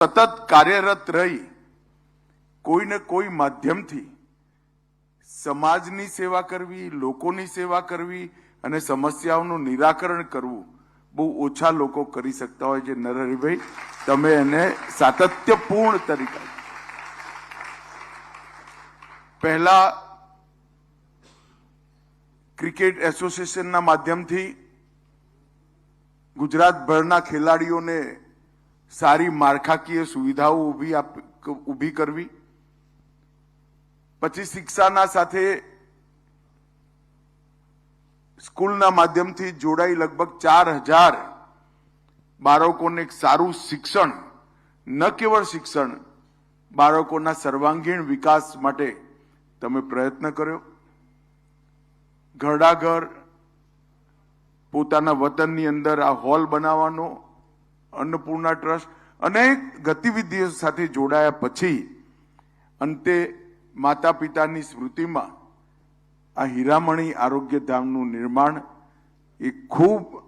સતત કાર્યરત રહી કોઈને કોઈ માધ્યમથી સમાજની સેવા કરવી, લોકોની સેવા કરવી અને સમસ્યાઓનું નિરાકરણ કરવું બહુ ઓછા લોકો કરી શકતા હોય છે. નરહરિભાઈ, તમે એને સાતત્યપૂર્ણ તરીકે પહેલા ક્રિકેટ એસોસિએશનના માધ્યમથી ગુજરાતભરના ખેલાડીઓને સારી માળખાકીય સુવિધાઓ ઊભી ઊભી કરવી. પછી શિક્ષાના સાથે સ્કૂલના માધ્યમથી જોડાઈ લગભગ ચાર હજાર બાળકોને સારું શિક્ષણ, ન કેવળ શિક્ષણ, બાળકોના સર્વાંગીણ વિકાસ માટે તમે પ્રયત્ન કર્યો. ઘરડાઘર પોતાના વતનની અંદર આ હોલ બનાવવાનો અન્નપૂર્ણા ટ્રસ્ટ અનેક ગતિવિધિઓ સાથે જોડાયા પછી અંતે માતા પિતાની સ્મૃતિમાં આ હીરામણી આરોગ્ય ધામનું નિર્માણ એ ખૂબ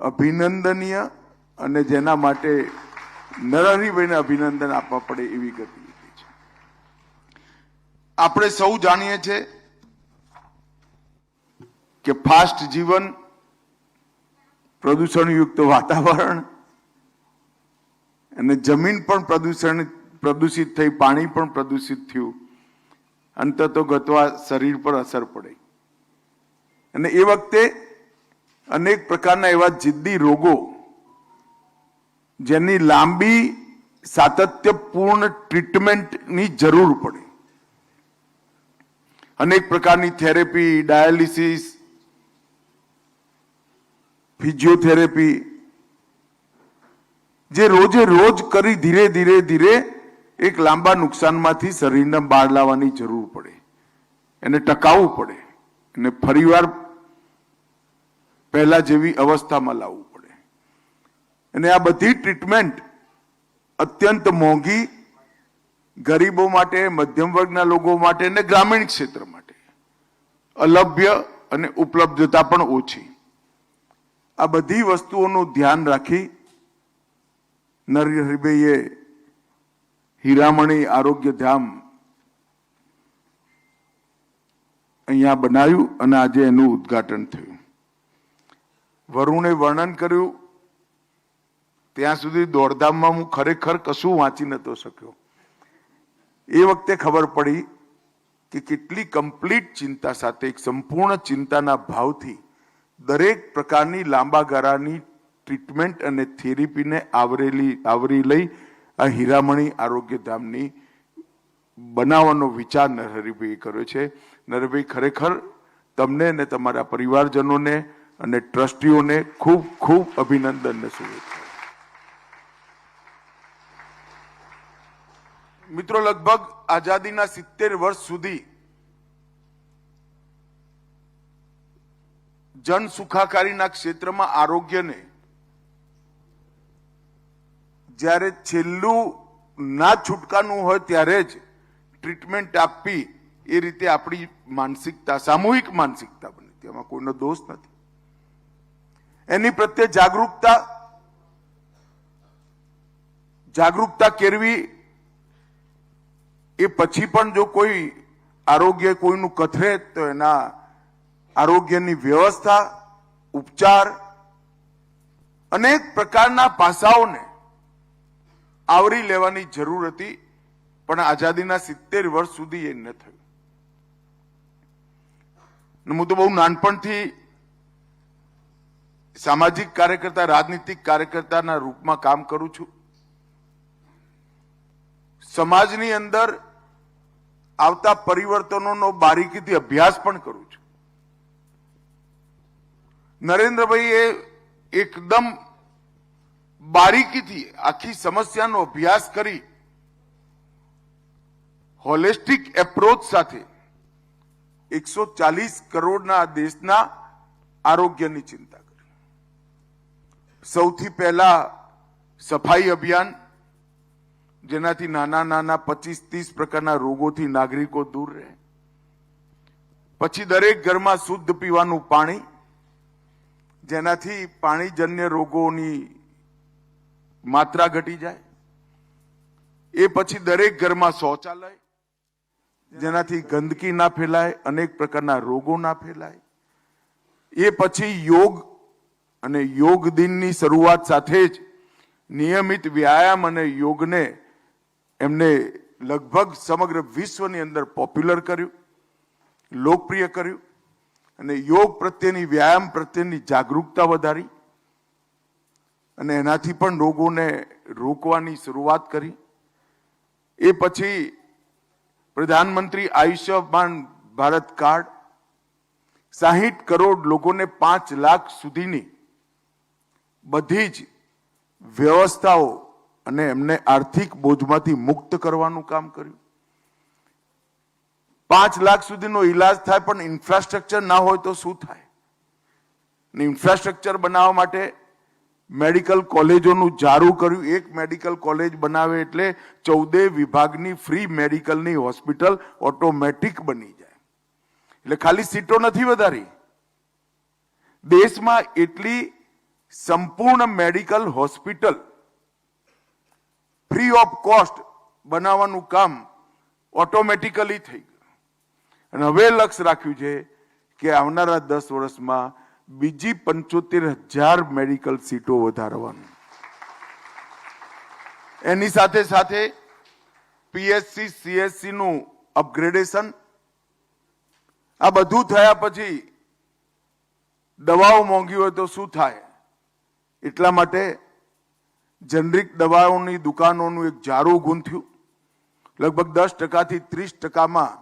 અભિનંદનીય અને જેના માટે નરહરિભાઈને અભિનંદન આપવા પડે એવી ગતિવિધિ છે. આપણે સૌ જાણીએ છીએ કે ફાસ્ટ જીવન પ્રદૂષણયુક્ત વાતાવરણ અને જમીન પણ પ્રદૂષણ પ્રદૂષિત થઈ, પાણી પણ પ્રદૂષિત થયું. અંત તો ગતવા શરીર પર અસર પડે. અને એ વખતે અનેક પ્રકારના એવા જિદ્દી રોગો જેની લાંબી સાતત્યપૂર્ણ ટ્રીટમેન્ટની જરૂર પડે. અનેક પ્રકારની થેરેપી, ડાયાલિસિસ, ફિઝિયોથેરેપી જે રોજે રોજ કરી ધીરે ધીરે ધીરે એક લાંબા નુકસાનમાંથી શરીરને બહાર લાવવાની જરૂર પડે. એને ટકાવવું પડે. અને ફરીવાર પહેલા જેવી અવસ્થામાં લાવવું પડે. અને આ બધી ટ્રીટમેન્ટ અત્યંત મોંઘી, ગરીબો માટે, મધ્યમ વર્ગના લોકો માટે અને ગ્રામીણ ક્ષેત્ર માટે. અલભ્ય અને ઉપલબ્ધતા પણ ઓછી. આ બધી વસ્તુઓનું ધ્યાન રાખી નરહરિભાઈએ હીરામણી આરોગ્ય ધામ અહીંયા બનાવ્યું અને આજે એનું ઉદ્ઘાટન થયું. વરુણે વર્ણન કર્યું, ત્યાં સુધી દોડધામમાં હું ખરેખર કશું વાંચી નતો શક્યો. એ વખતે ખબર પડી કે કેટલી કમ્પ્લીટ ચિંતા સાથે, એક સંપૂર્ણ ચિંતાના ભાવથી દરેક પ્રકારની લાંબા ગાળાની ટ્રીટમેન્ટ અને થેરેપીને આવરેલી, આવરી લઈ આ હીરામણી આરોગ્ય ધામની બનાવવાનો વિચાર નરહરિભાઈએ કર્યો છે. નરહરિભાઈ ખરેખર તમને અને તમારા પરિવારજનોને અને ટ્રસ્ટીઓને ખૂબ ખૂબ અભિનંદન અને શુભેચ્છા મિત્રો, લગભગ આઝાદીના સિત્તેર વર્ષ સુધી જન સુખાકારીના ક્ષેત્રમાં આરોગ્યને જ્યારે છેલ્લું ના છૂટકાનું હોય ત્યારે જ ટ્રીટમેન્ટ આપવી એ રીતે આપણી માનસિકતા, સામૂહિક માનસિકતા બની. તેમાં કોઈનો દોષ નથી. એની પ્રત્યે જાગૃતતા જાગૃતતા કેળવી એ પછી પણ જો કોઈ આરોગ્ય કોઈનું કથરે તો એના આરોગ્યની વ્યવસ્થા, ઉપચાર, અનેક પ્રકારના પાસાઓને આવરી લેવાની જરૂર હતી, પણ આઝાદીના સિત્તેર વર્ષ સુધી એ ન થયું. હું તો બહુ નાનપણથી સામાજિક કાર્યકર્તા, રાજનીતિક કાર્યકર્તાના રૂપમાં કામ કરું છું. સમાજની અંદર આવતા પરિવર્તનોનો બારીકીથી અભ્યાસ પણ કરું છું. નરેન્દ્રભાઈ એ એકદમ બારીકીથી આખી સમસ્યાનો અભ્યાસ કરી હોલિસ્ટિક એપ્રોચ સાથે એકસો ચાલીસ કરોડના દેશના આરોગ્યની ચિંતા કરી. સૌથી પહેલા સફાઈ અભિયાન, જેનાથી નાના નાના પચીસ ત્રીસ પ્રકારના રોગોથી નાગરિકો દૂર રહે. પછી દરેક ઘરમાં શુદ્ધ પીવાનું પાણી, જેનાથી પાણીજન્ય રોગોની માત્રા ઘટી જાય. એ પછી દરેક ઘરમાં શૌચાલય, જેનાથી ગંદકી ના ફેલાય, અનેક પ્રકારના રોગો ના ફેલાય. એ પછી યોગ અને યોગ દિનની શરૂઆત સાથે જ નિયમિત વ્યાયામ અને યોગને એમને લગભગ સમગ્ર વિશ્વની અંદર પોપ્યુલર કર્યું, લોકપ્રિય કર્યું અને યોગ પ્રત્યેની, વ્યાયામ પ્રત્યેની જાગૃતતા વધારી. અને એનાથી પણ રોગોને રોકવાની શરૂઆત કરી. એ પછી પ્રધાનમંત્રી આયુષ્યમાન ભારત કાર્ડ સાહીઠ કરોડ લોકોને પાંચ લાખ સુધીની બધી જ વ્યવસ્થાઓ અને એમને આર્થિક બોજમાંથી મુક્ત કરવાનું કામ કર્યું. પાંચ લાખ સુધીનો ઈલાજ થાય પણ ઇન્ફ્રાસ્ટ્રક્ચર ના હોય તો શું થાય? ઇન્ફ્રાસ્ટ્રક્ચર બનાવવા માટે મેડિકલ કોલેજોનું જારું કર્યું. એક મેડિકલ કોલેજ બનાવે એટલે ચૌદે વિભાગની ફ્રી મેડિકલની હોસ્પિટલ ઓટોમેટિક બની જાય. એટલે ખાલી સીટો નથી વધારી. દેશમાં એટલી સંપૂર્ણ medical hospital free of cost બનાવવાનું કામ ઓટોમેટિકલી થઈ ગયું. અને હવે લક્ષ્ય રાખ્યું છે કે આવનારા દસ વર્ષમાં બીજી પંચોતેર હજાર મેડિકલ સીટો વધારવાનું. એની સાથે સાથે પીએસસી સીએસસી નું અપગ્રેડેશન આ બધું થયા પછી દવાઓ મોંઘી હોય તો શું થાય? એટલા માટે જનરિક દવાઓની દુકાનોનું એક જારું ગૂંથ્યું લગભગ દસ ટકાથી ત્રીસ ટકામાં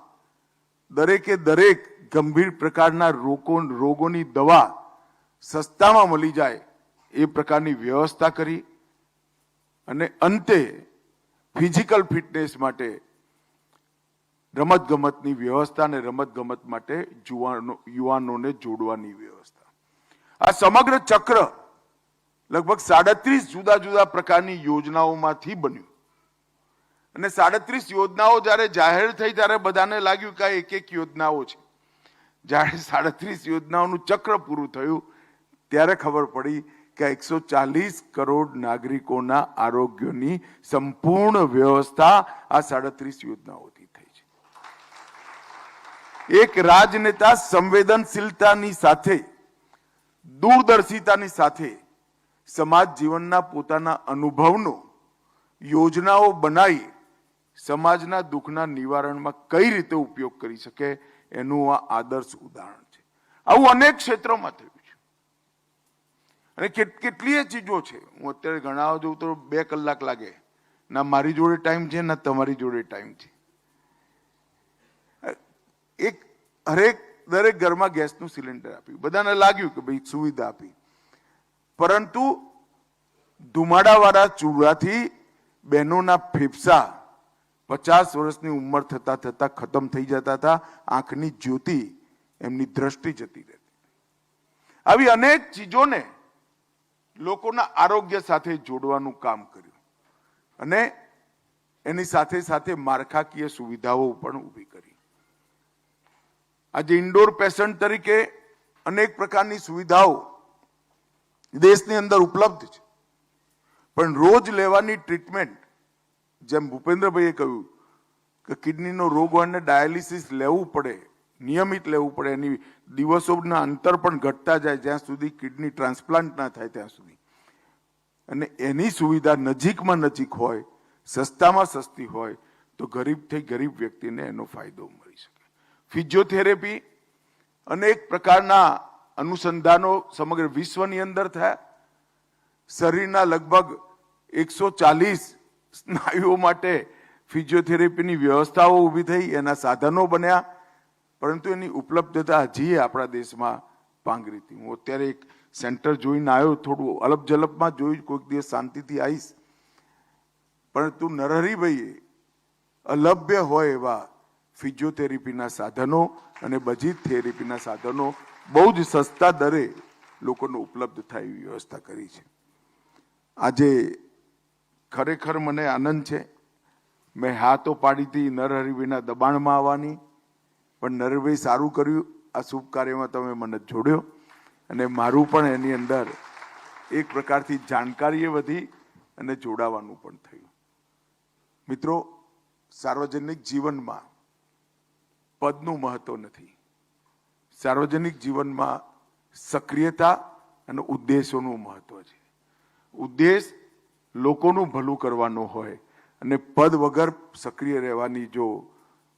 દરેકે દરેક ગંભીર પ્રકારના રોગો રોગોની દવા સસ્તામાં મળી જાય એ પ્રકારની વ્યવસ્થા કરી અને અંતે ફિઝિકલ ફિટનેસ માટે રમતગમતની વ્યવસ્થા અને રમત ગમત માટે જુવાનો, યુવાનોને જોડવાની વ્યવસ્થા. આ સમગ્ર ચક્ર લગભગ સાડત્રીસ જુદા જુદા પ્રકારની યોજનાઓમાંથી બન્યું. અને સાડત્રીસ યોજનાઓ જ્યારે જાહેર થઈ ત્યારે બધાને લાગ્યું કે એક એક યોજનાઓ છે. જ્યારે સાડત્રીસ યોજનાઓનું ચક્ર પૂરું થયું ત્યારે ખબર પડી કે એકસો ચાલીસ કરોડ નાગરિકોના આરોગ્યની સંપૂર્ણ વ્યવસ્થા આ સાડત્રીસ યોજનાઓથી થઈ છે. એક રાજનેતા સંવેદનશીલતાની સાથે, દૂરદર્શિતાની સાથે સમાજ જીવનના પોતાના અનુભવનો યોજનાઓ બનાવી સમાજના દુઃખના નિવારણમાં કઈ રીતે ઉપયોગ કરી શકે એનું આ આદર્શ ઉદાહરણ છે. આવું અનેક ક્ષેત્રોમાં થયું. અને કેટ- કેટલીય ચીજો છે. હું અત્યારે ગણાવવા જઉં તો બે કલાક લાગે. ના મારી જોડે ટાઈમ છે, ના તમારી જોડે ટાઈમ છે. એક હરેક દરેક ઘરમાં ગેસનું સિલિન્ડર આપ્યું. બધાને લાગ્યું કે ભાઈ સુવિધા આપી. પરંતુ ધુમાડાવાળા ચૂડાથી બહેનોના ફેફસા પચાસ વર્ષની ઉંમર થતા થતા ખતમ થઈ જતા હતા. આંખની જ્યોતિ એમની દ્રષ્ટિ જતી રહેતી. આવી અનેક ચીજોને લોકોના આરોગ્ય સાથે જોડવાનું કામ કર્યું. અને એની સાથે સાથે માળખાકીય સુવિધાઓ પણ ઊભી કરી. આજે ઇન્ડોર પેશન્ટ તરીકે અનેક પ્રકારની સુવિધાઓ દેશની અંદર ઉપલબ્ધ છે. પણ રોજ લેવાની ટ્રીટમેન્ટ, જેમ ભૂપેન્દ્રભાઈએ કહ્યું કે કિડનીનો રોગ હોય ને ડાયાલિસિસ લેવું પડે, નિયમિત લેવું પડે, એની દિવસોના અંતર પણ ઘટતા જાય, જ્યાં સુધી કિડની ટ્રાન્સપ્લાન્ટ ના થાય ત્યાં સુધી. અને એની સુવિધા નજીકમાં નજીક હોય, સસ્તામાં સસ્તી હોય, તો ગરીબથી ગરીબ વ્યક્તિને એનો ફાયદો મળી શકે. ફિઝિયોથેરેપી અનેક પ્રકારના અનુસંધાનો સમગ્ર વિશ્વની અંદર થયા. શરીરના લગભગ એકસો ચાલીસ સ્નાયુઓ માટે ફિઝિયોથેરેપીની વ્યવસ્થાઓ ઊભી થઈ, એના સાધનો બન્યા. પરંતુ એની ઉપલબ્ધતા હજી આપણા દેશમાં પાંગરી હતી. હું અત્યારે એક સેન્ટર જોઈને આવ્યો, થોડું અલપ જલપમાં જોયું, કોઈક દિવસ શાંતિથી આવીશ. પરંતુ નરહરીભાઈએ, અલભ્ય હોય એવા ફિઝિયોથેરેપીના સાધનો અને બધી થેરેપીના સાધનો બહુ જ સસ્તા દરે લોકોને ઉપલબ્ધ થાય એવી વ્યવસ્થા કરી છે. આજે ખરેખર મને આનંદ છે. મેં હા તો પાડી હતી નરહરિભાઈના દબાણમાં આવવાની, પણ નરહરિભાઈ સારું કર્યું. આ શુભ કાર્યમાં તમે મને જોડ્યો. અને મારું પણ એની અંદર એક પ્રકારથી જાણકારી વધી અને જોડાવાનું પણ થયું. મિત્રો, સાર્વજનિક જીવનમાં પદનું મહત્વ નથી. સાર્વજનિક જીવનમાં સક્રિયતા અને ઉદ્દેશોનું મહત્વ છે. ઉદ્દેશ લોકોનું ભલું કરવાનો હોય અને પદ વગર સક્રિય રહેવાની જો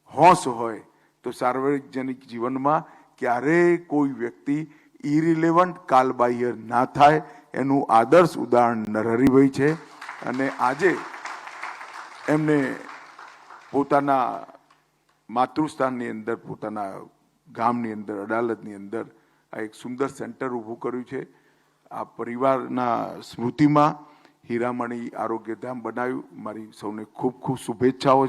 હોશ હોય તો સાર્વજનિક જીવનમાં ક્યારેય કોઈ વ્યક્તિ ઇરિલેવન્ટ કાલબાહ્ય ના થાય, એનું આદર્શ ઉદાહરણ નરહરિભાઈ છે. અને આજે એમને પોતાના માતૃસ્થાનની અંદર, પોતાના ગામની અંદર અડાલતની અંદર આ એક સુંદર સેન્ટર ઊભું કર્યું છે. આ પરિવારના સ્મૃતિમાં હીરામણી આરોગ્યધામ બનાવ્યું. મારી સૌને ખૂબ ખૂબ શુભેચ્છાઓ